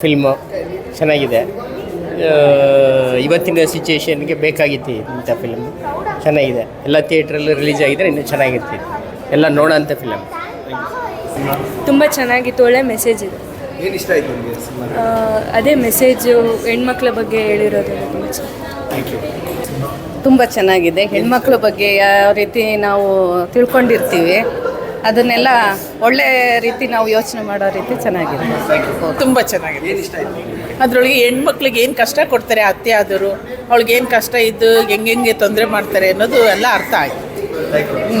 Film ಚೆನ್ನಾಗಿದೆ. ಇವತ್ತಿನ ಸಿಚುಯೇಷನ್ಗೆ ಬೇಕಾಗಿತ್ತು ಇಂಥ ಫಿಲ್ಮ್ ಚೆನ್ನಾಗಿದೆ. ಎಲ್ಲ ಥಿಯೇಟ್ರಲ್ಲೂ ರಿಲೀಸ್ ಆಗಿದ್ರೆ ಇನ್ನೂ ಚೆನ್ನಾಗಿರ್ತಿತ್ತು ಎಲ್ಲ ನೋಡೋಂಥ ಫಿಲಮ್ ತುಂಬ ಚೆನ್ನಾಗಿತ್ತು ಒಳ್ಳೆ ಮೆಸೇಜ್ ಇದೆ. ಏನು ಇಷ್ಟ ಆಯ್ತು ನಿಮಗೆ ಆ, ಅದೇ ಮೆಸೇಜು ಹೆಣ್ಮಕ್ಳ ಬಗ್ಗೆ ಹೇಳಿರೋದು ತುಂಬ ಚೆನ್ನಾಗಿ. ಥ್ಯಾಂಕ್ ಯು ತುಂಬ ಚೆನ್ನಾಗಿದೆ. ಹೆಣ್ಮಕ್ಳ ಬಗ್ಗೆ ಯಾವ ರೀತಿ ನಾವು ತಿಳ್ಕೊಂಡಿರ್ತೀವಿ. ಅದನ್ನೆಲ್ಲ ಒಳ್ಳೆ ರೀತಿ ನಾವು ಯೋಚನೆ ಮಾಡೋ ರೀತಿ ಚೆನ್ನಾಗಿದೆ. ತುಂಬ ಚೆನ್ನಾಗಿದೆ. ಏನು ಇಷ್ಟ ಆಯ್ತು? ಅದರೊಳಗೆ ಹೆಣ್ಮಕ್ಳಿಗೆ ಏನು ಕಷ್ಟ ಕೊಡ್ತಾರೆ ಅತ್ತೆ ಆದರು? ಅವಳಿಗೆ ಏನು ಕಷ್ಟ ಇದ್ದು ಹೆಂಗೆ ಹೆಂಗೆ ತೊಂದರೆ ಮಾಡ್ತಾರೆ ಅನ್ನೋದು ಎಲ್ಲ ಅರ್ಥ ಆಯಿತು.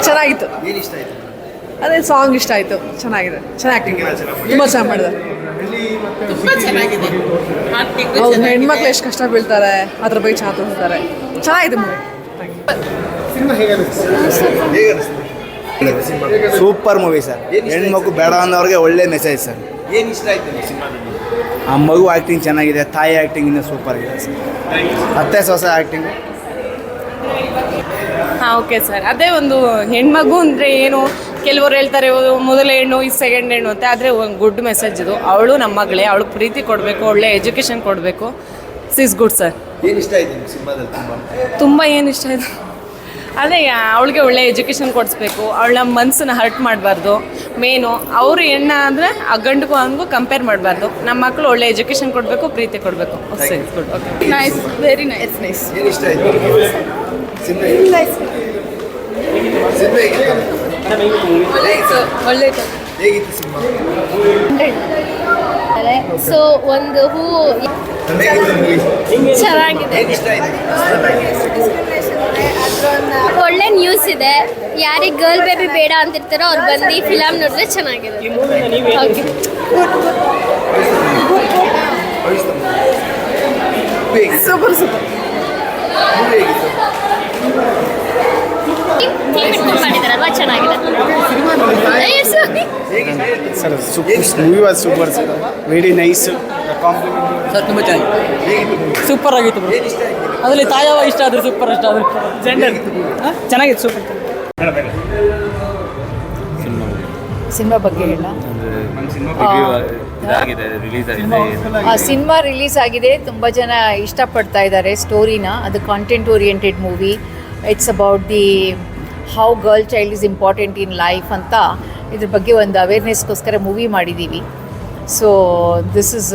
ಚೆನ್ನಾಗಿತ್ತು. ಏನು ಇಷ್ಟ ಆಯ್ತು? ಅದೇ ಸಾಂಗ್ ಇಷ್ಟ ಆಯಿತು. ಚೆನ್ನಾಗಿದೆ. ಚೆನ್ನಾಗಿ ತುಂಬ ಚೆನ್ನಾಗಿ ಮಾಡಿದೆ ತುಂಬ ಚೆನ್ನಾಗಿದೆ. ಹೌದು ಹೆಣ್ಮಕ್ಳು ಎಷ್ಟು ಕಷ್ಟ ಬೀಳ್ತಾರೆ ಅದ್ರ ಬಗ್ಗೆ ಚಾತು ಹೋಗ್ತಾರೆ ಚೆನ್ನಾಗಿದೆ ಮೂವಿ ಸೂಪರ್ ಮೂವಿ ಸರ್ ಹೆಣ್ಮಗು ಬೇಡ ಅನ್ನೋರಿಗೆ ಒಳ್ಳೆ ಮೆಸೇಜ್ ಸರ್ ಏನು ಇಷ್ಟ ಆಯ್ತು ಸಿನಿಮಾದಲ್ಲಿ? ಆ ಮಗು ಆ್ಯಕ್ಟಿಂಗ್ ಚೆನ್ನಾಗಿದೆ ತಾಯಿ ಆ್ಯಕ್ಟಿಂಗ್ ಇನ್ನೂ ಸೂಪರ್ ಇದೆ ಸರ್ ಅತ್ತೆ ಸೊಸ ಆ್ಯಕ್ಟಿಂಗ್ ಹಾಂ ಓಕೆ ಸರ್ ಅದೇ ಒಂದು ಹೆಣ್ಮಗು ಅಂದರೆ ಏನು? ಕೆಲವರು ಹೇಳ್ತಾರೆ ಮೊದಲ ಹೆಣ್ಣು ಈ ಸೆಕೆಂಡ್ ಹೆಣ್ಣು ಅಂತ. ಆದರೆ ಒಂದು ಗುಡ್ ಮೆಸೇಜ್ ಇದು. ಅವಳು ನಮ್ಮ ಮಗಳೇ. ಅವಳಿಗೆ ಪ್ರೀತಿ ಕೊಡಬೇಕು ಒಳ್ಳೆ ಎಜುಕೇಷನ್ ಕೊಡಬೇಕು. ಸಿಸ್ ಗುಡ್ ಸರ್ ಏನು ಇಷ್ಟ ಆಯ್ತು ಸಿನಿಮಾದಲ್ಲಿ ತುಂಬ? ತುಂಬ ಏನು ಇಷ್ಟ ಆಯಿತು? ಅದೇ ಅವಳಿಗೆ ಒಳ್ಳೆ ಎಜುಕೇಷನ್ ಕೊಡಿಸ್ಬೇಕು. ಅವಳ ಮನಸ್ಸನ್ನ ಹರ್ಟ್ ಮಾಡಬಾರ್ದು. ಮೇನು ಅವರು ಹೆಣ್ಣ ಅಂದರೆ ಆ ಗಂಡಿಗೂ ಹಂಗೂ ಕಂಪೇರ್ ಮಾಡಬಾರ್ದು. ನಮ್ಮ ಮಕ್ಕಳು ಒಳ್ಳೆ ಎಜುಕೇಷನ್ ಕೊಡಬೇಕು ಪ್ರೀತಿ ಕೊಡಬೇಕು. Okay nice very nice nice so ಒಂದು ಹೂ ಚೆನ್ನಾಗಿದೆ. ಒಳ್ಳೆ ನ್ಯೂಸ್ ಇದೆ. ಯಾರಿಗೆ ಗರ್ಲ್ ಬೇಬಿ ಬೇಡ ಅಂತಿರ್ತಾರೋ ಅವ್ರು ಬಂದು ಫಿಲಮ್ ನೋಡಿದ್ರೆ ಚೆನ್ನಾಗಿದೆ ಸೂಪರ್ ಸೂಪರ್ ಮಾಡಿದಾರಲ್ವಾ? ಚೆನ್ನಾಗಿದೆ. Sir super movie was super sir very nice compliment sir ತುಂಬ ಚೆನ್ನಾಗಿ ಸೂಪರ್ ಆಗಿತ್ತು ಅದರಲ್ಲಿ ತಾಯವ ಇಷ್ಟ ಆದ್ರೆ ಸೂಪರ್ ಇಷ್ಟ ಆದ್ರೆ ಜೆಂಡರ್ ಚೆನ್ನಾಗಿತ್ತು ಸೂಪರ್ ಸಿನಿಮಾ ಬಗ್ಗೆ ಹೇಳ. ಆ ಸಿನಿಮಾ ರಿಲೀಸ್ ಆಗಿದೆ ತುಂಬ ಜನ ಇಷ್ಟಪಡ್ತಾ ಇದ್ದಾರೆ ಸ್ಟೋರಿನ ಅದು content oriented movie it's about the how girl child is important in life ಅಂತ ಇದ್ರ ಬಗ್ಗೆ ಒಂದು ಅವೇರ್ನೆಸ್ಗೋಸ್ಕರ ಮೂವಿ ಮಾಡಿದ್ದೀವಿ so this is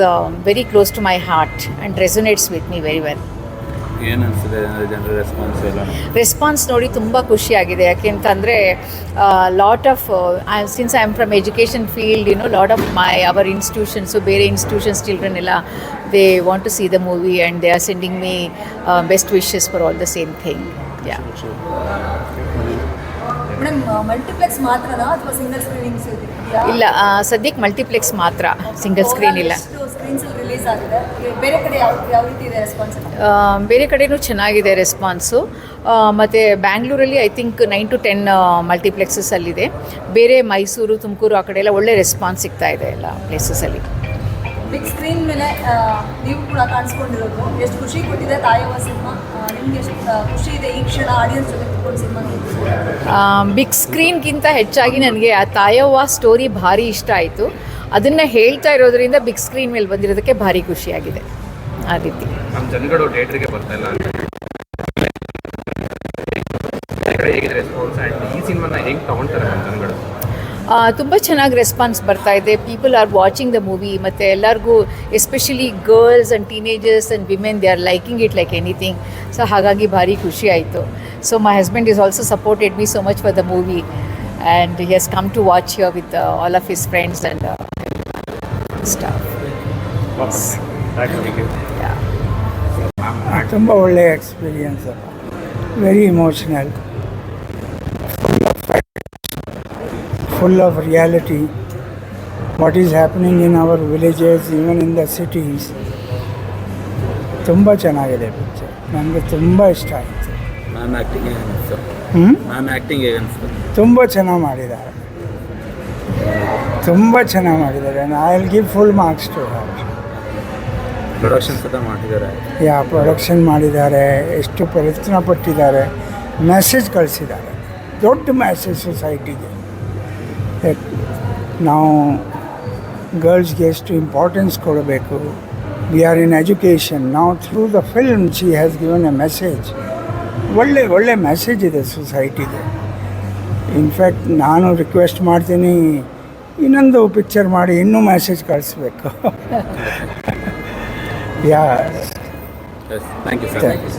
very close to my heart and resonates with me very well ಏನು ಜನರ ರೆಸ್ಪಾನ್ಸ್ ಎಲ್ಲ? ರೆಸ್ಪಾನ್ಸ್ ನೋಡಿ ತುಂಬ ಖುಷಿಯಾಗಿದೆ. ಯಾಕೆಂತಂದರೆ lot of since I am from education field you know lot of my our institutions ಬೇರೆ institutions children ಎಲ್ಲ they want to see the movie and they are sending me best wishes for all the same thing yeah multiplex ಮಾತ್ರನಾ ಅಥವಾ single ಸ್ಕ್ರೀನಿಂಗ್ಸ್ ಇಲ್ಲ ಸದ್ಯಕ್ಕೆ multiplex ಮಾತ್ರ. Single screen ಇಲ್ಲ. Release ಆಗಿದೆ. ಬೇರೆ ಕಡೆ ಯಾವ ರೀತಿ ಇದೆ ರೆಸ್ಪಾನ್ಸ್ ಬೇರೆ ಕಡೆನೂ ಚೆನ್ನಾಗಿದೆ ರೆಸ್ಪಾನ್ಸು ಮತ್ತು ಬ್ಯಾಂಗ್ಳೂರಲ್ಲಿ I think nine to ten ಮಲ್ಟಿಪ್ಲೆಕ್ಸಸಲ್ಲಿದೆ ಬೇರೆ ಮೈಸೂರು ತುಮಕೂರು ಆ ಕಡೆ ಎಲ್ಲ ಒಳ್ಳೆ ರೆಸ್ಪಾನ್ಸ್ ಸಿಗ್ತಾ ಇದೆ ಎಲ್ಲ ಪ್ಲೇಸಸಲ್ಲಿ ಬಿಗ್ ಸ್ಕ್ರೀನ್ ಮೇಲೆ ನೀವು ಕೂಡ ಕಾಣಿಸ್ಕೊಂಡಿರೋದು. ಎಷ್ಟು ಖುಷಿ ಕೊಟ್ಟಿದೆ ತಾಯವ ಸಿನಿಮಾ. ನಿಮ್ಗೆ ಎಷ್ಟು ಖುಷಿ ಇದೆ ಈ ಕ್ಷಣ ಆಡಿಯನ್ಸ್ ಜೊತೆ ಕೂತ್ಕೊಂಡು ಸಿನಿಮಾ ಬಿಗ್ ಸ್ಕ್ರೀನ್ಗಿಂತ ಹೆಚ್ಚಾಗಿ ನನಗೆ ಆ ತಾಯವ್ವ ಸ್ಟೋರಿ ಭಾರಿ ಇಷ್ಟ ಆಯಿತು. ಅದನ್ನು ಹೇಳ್ತಾ ಇರೋದ್ರಿಂದ ಬಿಗ್ ಸ್ಕ್ರೀನ್ ಮೇಲೆ ಬಂದಿರೋದಕ್ಕೆ ಭಾರಿ ಖುಷಿಯಾಗಿದೆ. ಆ ರೀತಿ. ನಮ್ಮ ಜನಗಳು ಥಿಯೇಟ್ರಿಗೆ ಬರ್ತಾ ಇಲ್ಲ ಈ ಸಿನಿಮಾನ ಹೆಂಗೆ ನಮ್ಮ ಜನಗಳು? ತುಂಬ ಚೆನ್ನಾಗಿ ರೆಸ್ಪಾನ್ಸ್ ಬರ್ತಾ ಇದೆ. People are watching the movie ಮತ್ತು ಎಲ್ಲರಿಗೂ especially girls and teenagers and women they are liking it like anything so ಹಾಗಾಗಿ ಭಾರಿ ಖುಷಿ ಆಯಿತು. So my husband is also supported me so much for the movie and he has come to watch here with all of his friends and staff ತುಂಬ ಒಳ್ಳೆಯ experience very emotional full of reality. What is happening in our villages even in the cities ತುಂಬ ಚೆನ್ನಾಗಿದೆ picture ನನಗೆ ತುಂಬ ಇಷ್ಟ ಆಯಿತು ma'am acting ಹೇಗೆ ಅನಿಸ್ತು? ಹ್ಞೂ ಮ್ಯಾಮ್ ಆ್ಯಕ್ಟಿಂಗ್ ಹೇಗೆ ಅನಿಸ್ತು? ತುಂಬ ಚೆನ್ನಾಗಿ ಮಾಡಿದ್ದಾರೆ ತುಂಬ ಚೆನ್ನಾಗಿ ಮಾಡಿದ್ದಾರೆ I will give full marks to production ಸಹ ಮಾಡಿದ್ದಾರೆ ಯಾ ಪ್ರೊಡಕ್ಷನ್ ಮಾಡಿದ್ದಾರೆ ಎಷ್ಟು ಪ್ರಯತ್ನ ಪಟ್ಟಿದ್ದಾರೆ. ಮೆಸೇಜ್ ಕಳಿಸಿದ್ದಾರೆ. ದೊಡ್ಡ ಮೆಸೇಜ್ ಸೊಸೈಟಿಗೆ ನಾವು ಗರ್ಲ್ಸ್ಗೆ ಎಷ್ಟು ಇಂಪಾರ್ಟೆನ್ಸ್ ಕೊಡಬೇಕು. ವಿ ಆರ್ ಇನ್ ಎಜುಕೇಷನ್ ನಾವು through the film she has given a message ಒಳ್ಳೆ ಒಳ್ಳೆ ಮೆಸೇಜ್ ಇದೆ ಸೊಸೈಟಿಗೆ ಇನ್ಫ್ಯಾಕ್ಟ್ ನಾನು ರಿಕ್ವೆಸ್ಟ್ ಮಾಡ್ತೀನಿ ಇನ್ನೊಂದು ಪಿಕ್ಚರ್ ಮಾಡಿ ಇನ್ನೂ ಮೆಸೇಜ್ ಕಳಿಸ್ಬೇಕು. Yeah thank you thank you